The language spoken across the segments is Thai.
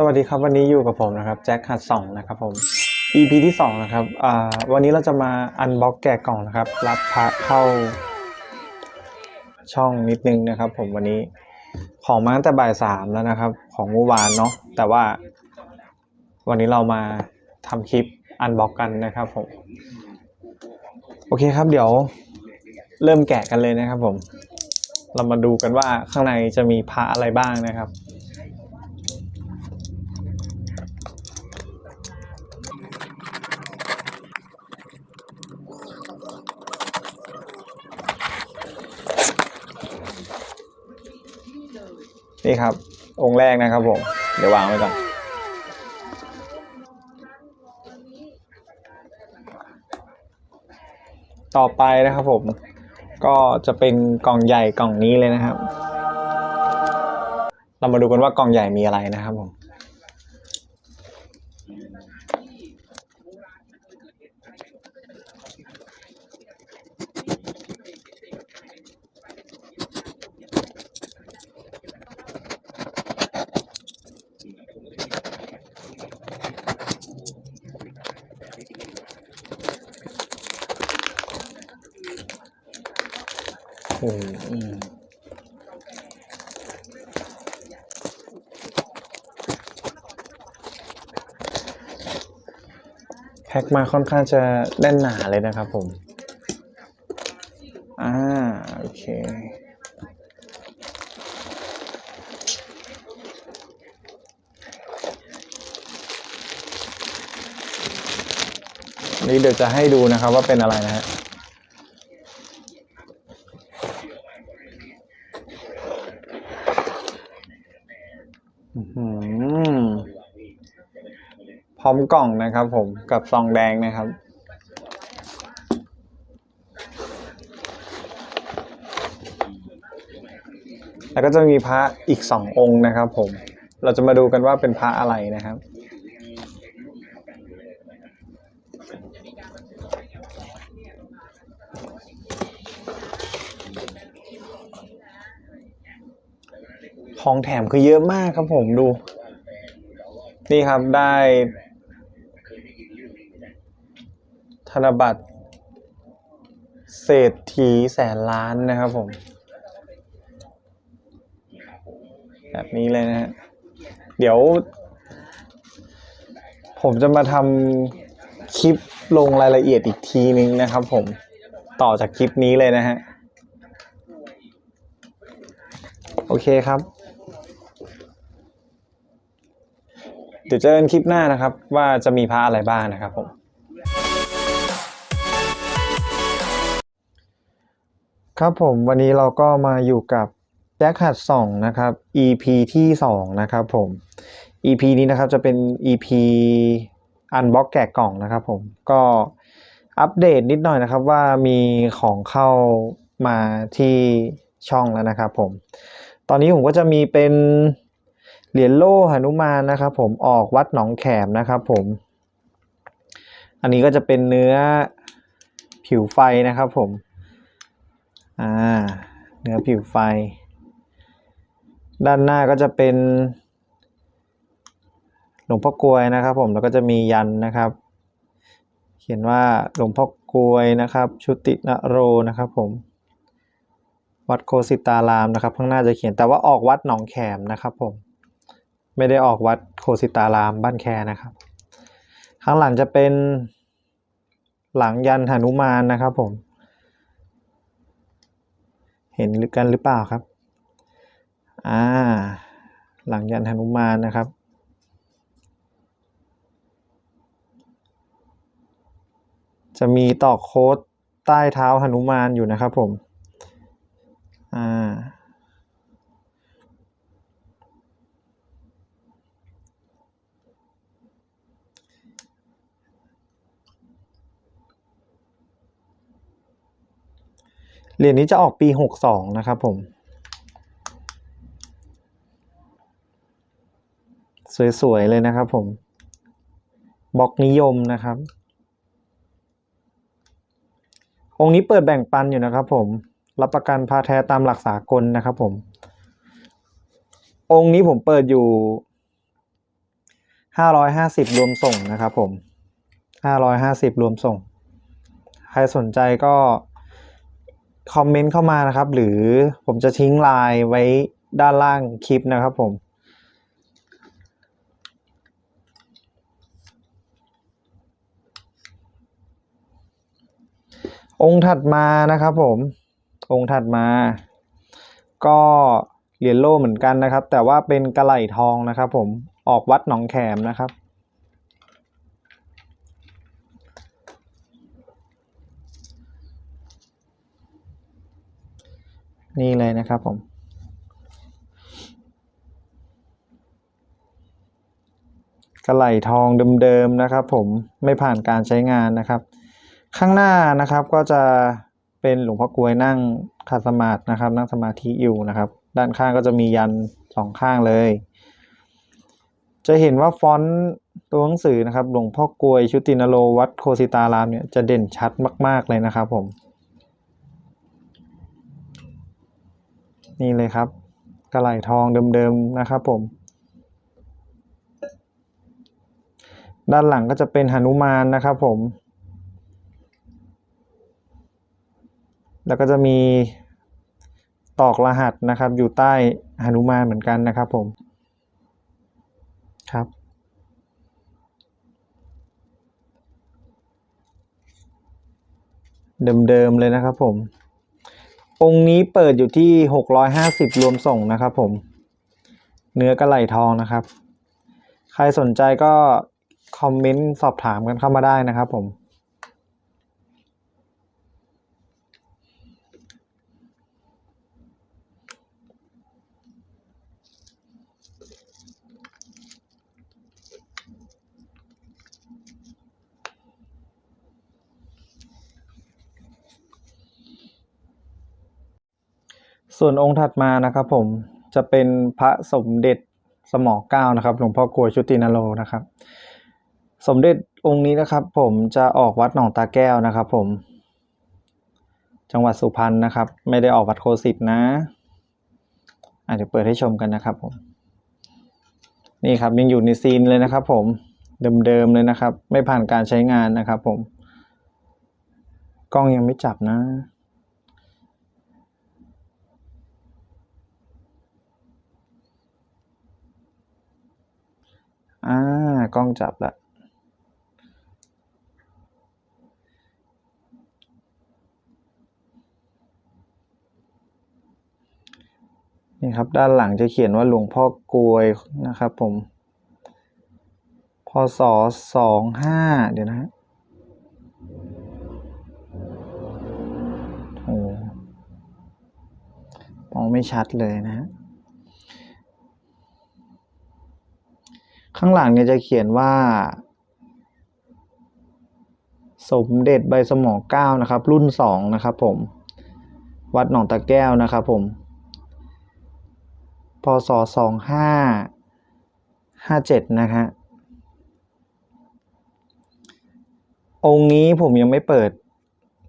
สวัสดีครับวันนี้อยู่กับผมนะครับแจ็คหัดสองนะครับผม EP ที่สองนะครับวันนี้เราจะมาอันบ็อกแกะกล่องนะครับ รับพระเข้าช่องนิดนึงนะครับ ผมวันนี้ของมาตั้งแต่บ่ายสามแล้วนะครับ ของเมื่อวานเนาะแต่ว่า วันนี้เรามาทำคลิปอันบ็อกกันนะครับผม โอเคครับเดี๋ยวเริ่มแกะกันเลยนะครับผม เรามาดูกันว่าข้างในจะมีพระอะไรบ้างนะครับ นี่ครับ องค์แรกนะครับผม เดี๋ยววางไว้ก่อน ต่อไปนะครับผม ก็จะเป็นกล่องใหญ่กล่องนี้เลยนะครับ เรามาดูกันว่ากล่องใหญ่มีอะไรนะครับผม โอ้โหแพ็คมาค่อนข้างจะแน่นหนาเลยนะครับผม อ่า โอเคนี่เดี๋ยวจะให้ดูนะครับว่าเป็นอะไรนะฮะ อื้อหือพ ร้อมกล่องนะครับ ผมกับซองแดงนะครับ แล้วก็จะมีพระอีกสององค์นะครับ ผม เราจะมาดูกันว่าเป็นพระอะไรนะครับของแถมคือเยอะมากครับผมดู นี่ครับได้ ธนบัตรเศรษฐีแสนล้านนะครับผม แบบนี้เลยนะฮะเดี๋ยว ผมจะมาทำคลิปลงรายละเอียดอีกทีนึงนะครับผมต่อจากคลิปนี้เลยนะฮะ โอเคครับ เดี๋ยวเจอกันคลิปหน้านะครับ ว่าจะมีพระอะไรบ้างนะครับผม ครับผมวันนี้เราก็มาอยู่กับแจ็คหัดสองนะครับ EP ที่สองนะครับผม EP นี้นะครับจะเป็น EP อันบ็อกแกะกล่องนะครับผมก็อัปเดตนิดหน่อยนะครับว่ามีของเข้ามาที่ช่องแล้วนะครับผม ตอนนี้ผมก็จะมีเป็นเหรียญโล่หนุมานนะครับผมออกวัดหนองแขมนะครับผม อันนี้ก็จะเป็นเนื้อผิวไฟนะครับผม อ่าเนื้อผิวไฟ ด้านหน้าก็จะเป็น หลวงพ่อกลวยนะครับ ผมแล้วก็จะมียันนะครับ เขียนว่าหลวงพ่อกลวยนะครับ ชุตินโรนะครับผมวัดโคสิตารามนะครับ ข้างหน้าจะเขียนแต่ว่าออกวัดหนองแขมนะครับ ผม ไม่ได้ออกวัดโคสิตารามบ้านแคนะครับ ข้างหลังจะเป็นหลังยันหนุมานนะครับผม เห็นหรือกันหรือเปล่าครับ อ่า หลังยันหนุมานนะครับ จะมีตอกโค้ดใต้เท้าหนุมานอยู่นะครับผม อ่า เหรียญนี้จะออกปีหกสองนะครับผม สวย ๆ เลยนะครับผม บล็อกนิยมนะครับ องค์นี้เปิดแบ่งปันอยู่นะครับผม รับประกันพาแท้ตามหลักสากลนะครับผม องค์นี้ผมเปิดอยู่ห้าร้อยห้าสิบรวมส่งนะครับผมห้าร้อยห้าสิบรวมส่ง ใครสนใจก็ คอมเมนต์เข้ามานะครับ หรือผมจะทิ้งไลน์ไว้ด้านล่างคลิปนะครับผมองค์ถัดมานะครับผม องค์ถัดมา ก็เหรียญโล่เหมือนกันนะครับ แต่ว่าเป็นกระไหล่ทองนะครับ ผมออกวัดหนองแขมนะครับ นี่เลยนะครับผม กระไหลทองเดิมๆนะครับ ผมไม่ผ่านการใช้งานนะครับ ข้างหน้านะครับก็จะเป็นหลวงพ่อกลวยนั่งขัดสมาธินะครับ นั่งสมาธิอยู่นะครับ ด้านข้างก็จะมียันสองข้างเลย จะเห็นว่าฟอนต์ตัวหนังสือนะครับ หลวงพ่อกลวยชุตินโรวัดโคสิตารามเนี่ยจะเด่นชัดมาก ๆเลยนะครับผม นี่เลยครับ กระไหลทองเดิมๆนะครับผม ด้านหลังก็จะเป็นหนุมานนะครับผม แล้วก็จะมีตอกรหัสนะครับอยู่ใต้หนุมานเหมือนกันนะครับผมครับเดิมๆเลยนะครับผม องค์นี้เปิดอยู่ที่หกร้อยห้าสิบรวมส่งนะครับผม เนื้อกระไหลทองนะครับ ใครสนใจก็คอมเมนต์สอบถามกันเข้ามาได้นะครับผม ส่วนองค์ถัดมานะครับผมจะเป็นพระสมเด็จสมอเก้านะครับหลวงพ่อกลวยชุตินโรนะครับ สมเด็จองค์นี้นะครับ ผมจะออกวัดหนองตาแก้วนะครับ ผม จังหวัดสุพรรณนะครับ ไม่ได้ออกวัดโคสิตนะอาจจะเปิดให้ชมกันนะครับผมนี่ครับยังอยู่ในซีนเลยนะครับ ผมเดิมๆเลยนะครับ ไม่ผ่านการใช้งานนะครับ ผม กล้องยังไม่จับนะ อ่ากล้องจับละนี่ครับ ด้านหลังจะเขียนว่าหลวงพ่อกลวยนะครับผม พศสองห้าเดี๋ยวนะฮะโอ้มองไม่ชัดเลยนะฮะ ข้างหลังเนี่ยจะเขียนว่า สมเด็จใบสมอเก้านะครับ รุ่นสองนะครับผม วัดหนองตะแก้วนะครับผม พศสองห้าห้าเจ็ดนะฮะองค์นี้ผมยังไม่เปิด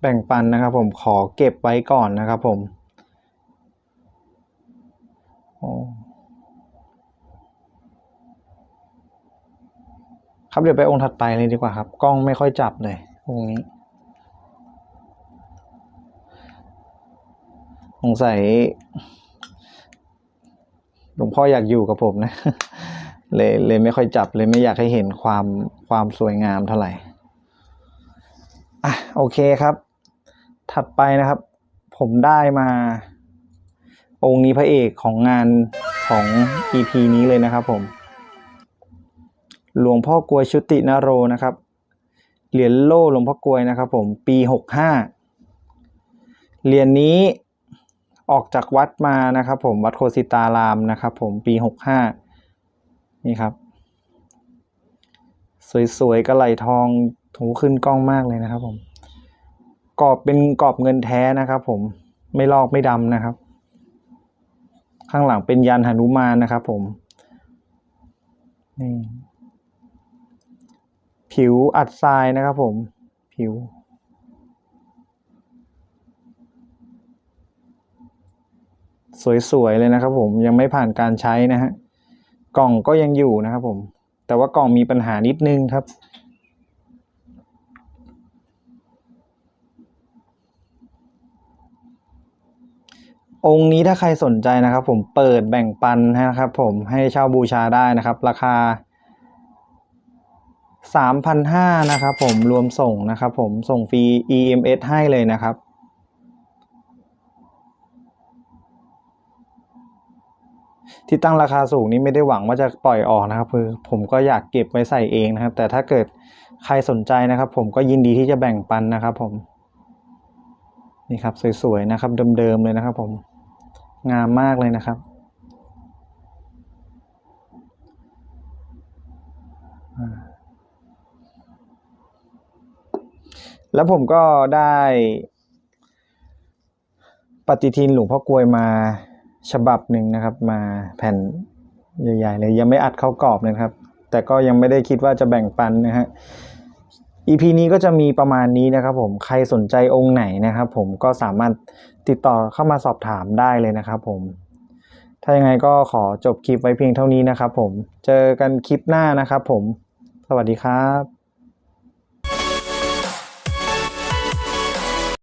แบ่งปันนะครับ ผมขอเก็บไว้ก่อนนะครับผม โอ้ ครับเดี๋ยวไปองค์ถัดไปเลยดีกว่าครับ กล้องไม่ค่อยจับเลยองค์นี้สงสัยหลวงพ่ออยากอยู่กับผมนะ เลยเลยไม่ค่อยจับเลยไม่อยากให้เห็นความความสวยงามเท่าไหร่อะโอเคครับ ถัดไปนะครับ ผมได้มา องค์นี้พระเอกของงานของ EP นี้เลยนะครับผม หลวงพ่อกลวยชุตินโรนะครับ เหรียญโล่หลวงพ่อกลวยนะครับผมปีหกห้าเหรียญนี้ออกจากวัดมานะครับผมวัดโคสิตารามนะครับผมปีหกห้านี่ครับ สวยๆกระไหลทองถูขึ้นกล้องมากเลยนะครับผมกรอบเป็นกรอบเงินแท้นะครับ ผมไม่ลอกไม่ดำนะครับ ข้างหลังเป็นยันหนุมานนะครับ ผมนี่ ผิวอัดทรายนะครับผมผิว สวยๆเลยนะครับผมยังไม่ผ่านการใช้นะฮะกล่องก็ยังอยู่นะครับผม แต่ว่ากล่องมีปัญหานิดนึงครับองค์นี้ถ้าใครสนใจนะครับผมเปิดแบ่งปันนะครับผมให้เช่าบูชาได้นะครับ ราคา 3,500นะครับผมรวมส่งนะครับผมส่งฟรี EMS ให้เลยนะครับ ที่ตั้งราคาสูงนี้ไม่ได้หวังว่าจะปล่อยออกนะครับคือผมก็อยากเก็บไว้ใส่เองนะครับ แต่ถ้าเกิดใครสนใจนะครับ ผมก็ยินดีที่จะแบ่งปันนะครับ ผมนี่ครับสวยๆนะครับเดิมๆเลยนะครับ ผมงามมากเลยนะครับ แล้วผมก็ได้ปฏิทินหลวงพ่อกลวยมาฉบับหนึ่งนะครับ มาแผ่นใหญ่ๆเลยยังไม่อัดเข้ากรอบเลยครับ แต่ก็ยังไม่ได้คิดว่าจะแบ่งปันนะฮะ EP นี้ก็จะมีประมาณนี้นะครับ ผมใครสนใจองค์ไหนนะครับ ผมก็สามารถติดต่อเข้ามาสอบถามได้เลยนะครับ ผม ถ้ายังไงก็ขอจบคลิปไว้เพียงเท่านี้นะครับ ผมเจอกันคลิปหน้านะครับ ผม สวัสดีครับ